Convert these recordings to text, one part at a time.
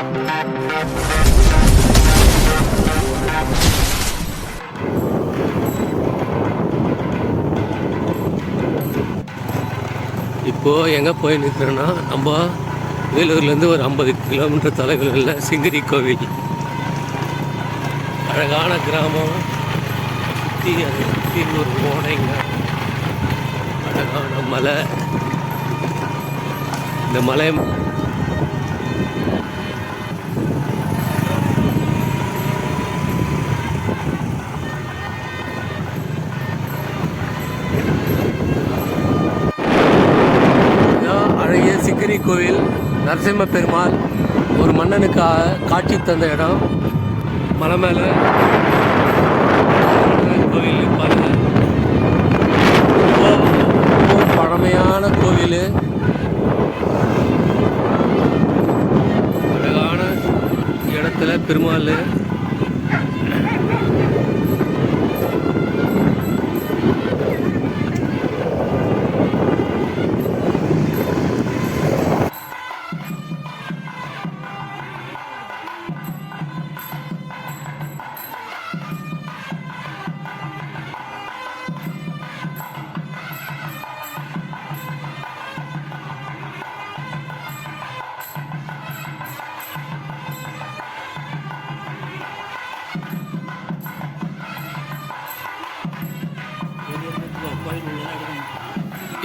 இப்போது எங்கே போய் நிற்கிறோன்னா நம்ம வேலூர்லேருந்து ஒரு ஐம்பது கிலோமீட்டர் தொலைவில் சிங்கிரி கோவில். அழகான கிராமம். சுற்றி அதை சுற்றி ஒரு ஓடைங்க. அழகான மலை. இந்த மலை நரசிம்ம பெருமாள் ஒரு மன்னனுக்கு காட்சி தந்த இடம். மலை மேலே கோவில் பாருங்கள் ரொம்ப ரொம்ப பழமையான கோவில். அழகான இடத்துல பெருமாள்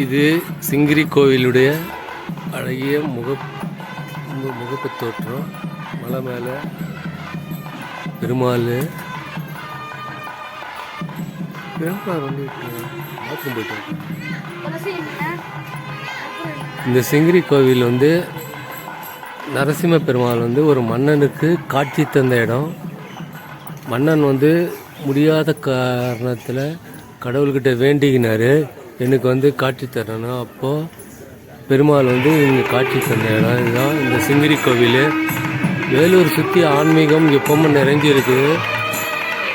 இது சிங்கிரி கோவிலுடைய அழகிய முக முகப்பு தோற்றம் மலை மேலே பெருமாள். பெருமாள் வந்து பாத்ரூம் போயிட்டு இந்த சிங்கிரி கோவில் வந்து நரசிம்ம பெருமாள் வந்து ஒரு மன்னனுக்கு காட்சி தந்த இடம். மன்னன் வந்து முடியாத காரணத்தில் கடவுள்கிட்ட வேண்டிக்கினாரு. எனக்கு வந்து காட்சி தரணும் அப்போது பெருமாள் வந்து இங்கே காட்சி தந்த இடம் இதுதான். இந்த சிங்கிரி கோவில். வேலூர் சுற்றி ஆன்மீகம் எப்பவும் நிறைஞ்சி இருக்குது.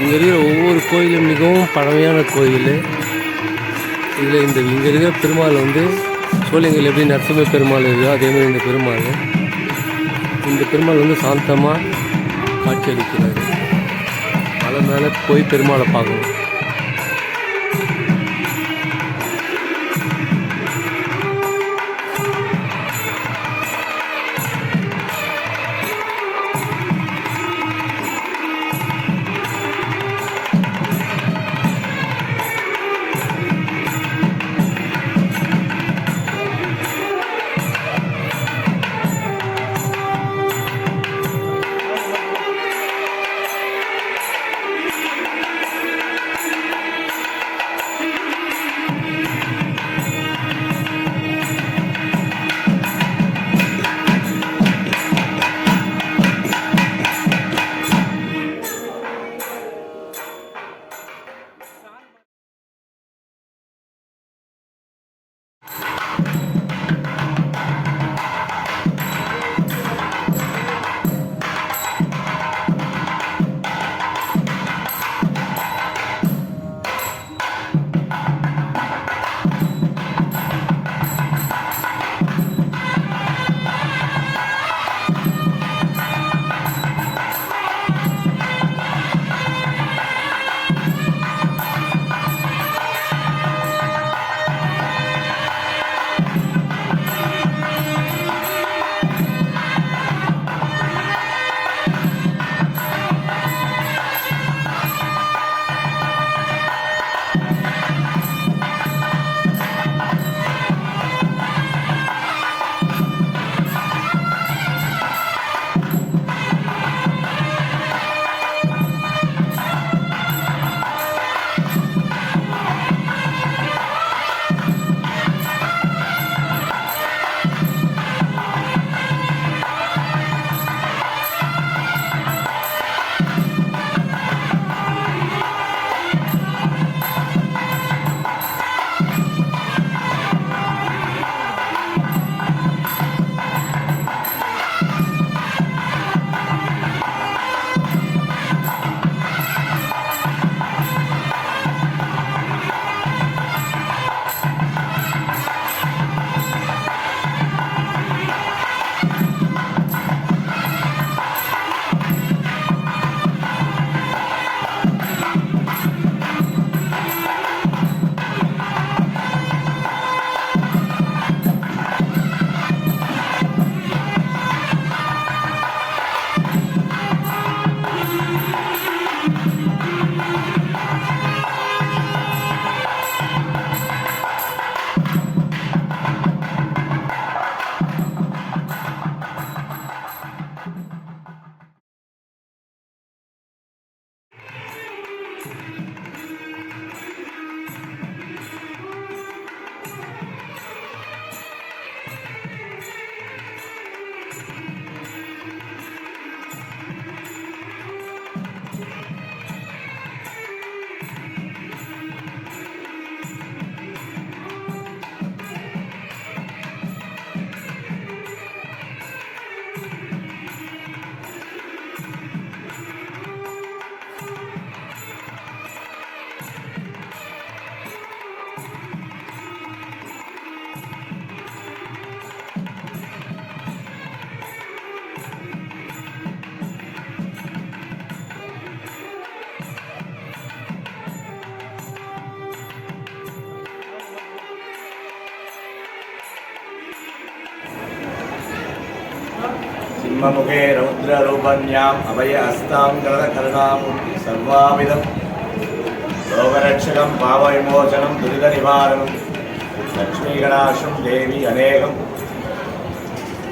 இங்கே இருக்கிற ஒவ்வொரு கோயிலும் மிகவும் பழமையான கோயில். இதில் இந்த இங்கே இருக்கிற பெருமாள் வந்து சோழிங்கல் எப்படி நரசிம்ம பெருமாள் இருக்கோ அதே மாதிரி இந்த பெருமாள். இந்த பெருமாள் வந்து சாந்தமாக காட்சி அளிக்கிறார். மலை மேலே போய் பெருமாளை பார்க்கணும். சிம்மமுகே ரௌத்ரரூபன்யாம் அபய அஸ்தாம் கரத கருணாமூர்த்தி சர்வாவிதம் லோகரட்சகம் பாவவிமோசனம் துரித நிவாரணம் லக்ஷ்மீகணாசம் தேவி அநேகம்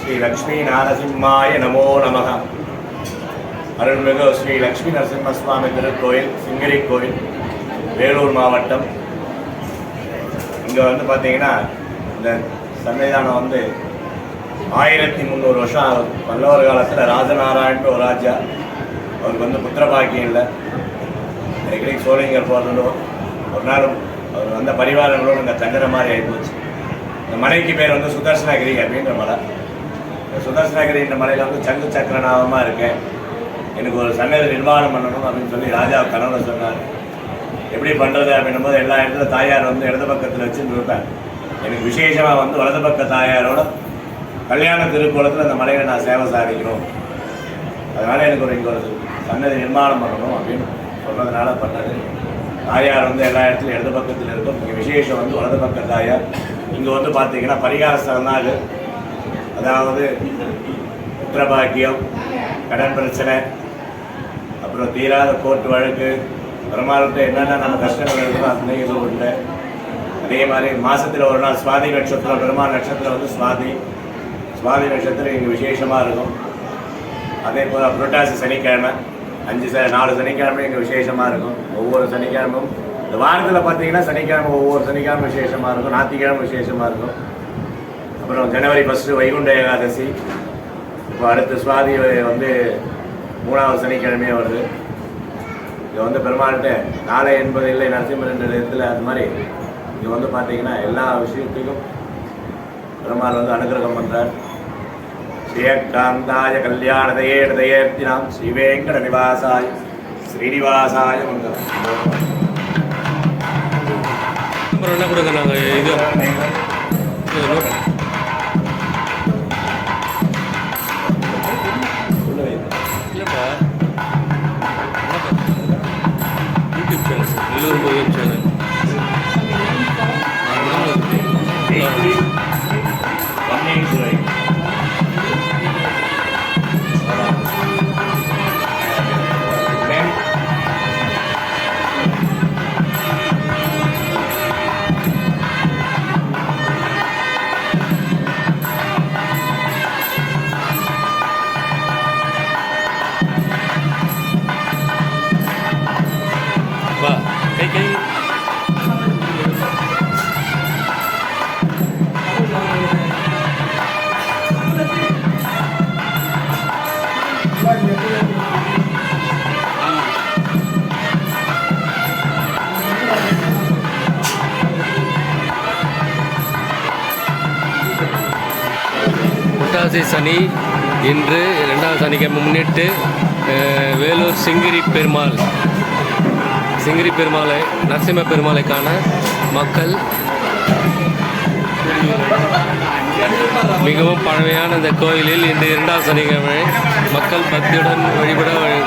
ஸ்ரீ லக்ஷ்மி நாரசிம்மாய நமோ நமக அருள்மிகு ஸ்ரீ லக்ஷ்மி நரசிம்மசுவாமி திருக்கோயில் சிங்கரி கோயில் வேலூர் மாவட்டம். இங்கே வந்து பார்த்தீங்கன்னா இந்த சன்னிதானம் வந்து ஆயிரத்தி முந்நூறு வருஷம் ஆகும் பல்லவர் காலத்தில் ராஜநாராயண்ட்டு ஒரு ராஜா. அவருக்கு வந்து புத்திர பாக்கியம் இல்லை. அடிக்கடி சோழிங்கர் போகிறதும் ஒரு நாள் அவர் வந்த பரிவாரங்களும் இந்த தங்குற மாதிரி ஆகிப்போச்சு இந்த மலைக்கு பேர் வந்து சுதர்சனகிரி அப்படின்ற மலை. இந்த சுதர்சனகிரின்ற மலையில் வந்து சங்கு சக்கரநாமமாக இருக்கேன் எனக்கு ஒரு சன்னதி நிர்மாணம் பண்ணணும் அப்படின்னு சொல்லி ராஜா கனவுல சொன்னார். எப்படி பண்ணுறது அப்படின்னும் போது எல்லா இடத்துல தாயார் வந்து இடது பக்கத்தில் வச்சுன்னு இருப்பேன் எனக்கு விசேஷமாக வந்து வலது பக்க தாயாரோட கல்யாண திருக்கோலத்தில் அந்த மலையை நான் சேவை சாதிக்கணும். அதனால் எனக்கு ஒரு இங்கே ஒரு சன்னதி நிர்மாணம் பண்ணணும் அப்படின்னு சொன்னதுனால பண்ணது. தாயார் வந்து எல்லா இடத்துலையும் இடது பக்கத்தில் இருக்கும். இங்கே விசேஷம் வந்து வலது பக்க தாயார். இங்கே வந்து பார்த்தீங்கன்னா பரிகார ஸ்தலம் அதாவது குற்றபாக்கியம் கடன் பிரச்சனை அப்புறம் தீராத கோர்ட்டு வழக்கு பெருமாள்கிட்ட என்னென்ன நம்ம கஷ்டங்கள் இருக்கோ அத்தனையும் உண்டு. அதே மாதிரி மாதத்தில் ஒரு நாள் சுவாதி நட்சத்திரம் பெருமாள் நட்சத்திரம் வந்து சுவாதி சுவாமி நட்சத்திரம் இங்கே விசேஷமாக இருக்கும். அதே போல் புரட்டாசி சனிக்கிழமை அஞ்சு ச நாலு சனிக்கிழமை இங்கே விசேஷமாக இருக்கும். ஒவ்வொரு சனிக்கிழமும் இந்த வாரத்தில் பார்த்தீங்கன்னா சனிக்கிழமை ஒவ்வொரு சனிக்கிழமை விசேஷமாக இருக்கும். ஞாயிற்றுக்கிழமை விசேஷமாக இருக்கும். அப்புறம் ஜனவரி ஃபஸ்ட்டு வைகுண்ட ஏகாதசி. இப்போ அடுத்த சுவாதி வந்து மூணாவது சனிக்கிழமையே வருது. இங்கே வந்து பெருமாள்கிட்ட நாளை என்பது இல்லை நரசிம்மர் என்ற இடத்துல அது மாதிரி. இங்கே வந்து பார்த்தீங்கன்னா எல்லா விஷயத்துக்கும் பெருமாள் வந்து அனுகிரகம் பண்ணுறார் ஸ்ரீயக்காந்தாய கல்யாணதையே ஹதயேர்த்தினாம் ஸ்ரீவேங்கட நிவாசாய ஸ்ரீனிவாசாய மங்களம் அப்புறம் என்ன கொடுங்க நாங்கள் இது இது நோட் இல்லைப்பா யூடியூப் சேனல் சார் எல்லோரும் கோயில் புட்டாசி சனி இன்று ரெண்டாவது சனிக்கிழமை முன்னிட்டு வேலூர் சிங்கிரி பெருமாள். சிங்கிரி பெருமாளை நரசிம்ம பெருமாளை காண மக்கள் மிகவும் பழமையான இந்த கோயிலில் இன்று இரண்டாவது சனிக்கிழமை மக்கள் பக்தியுடன் வழிபட வழி-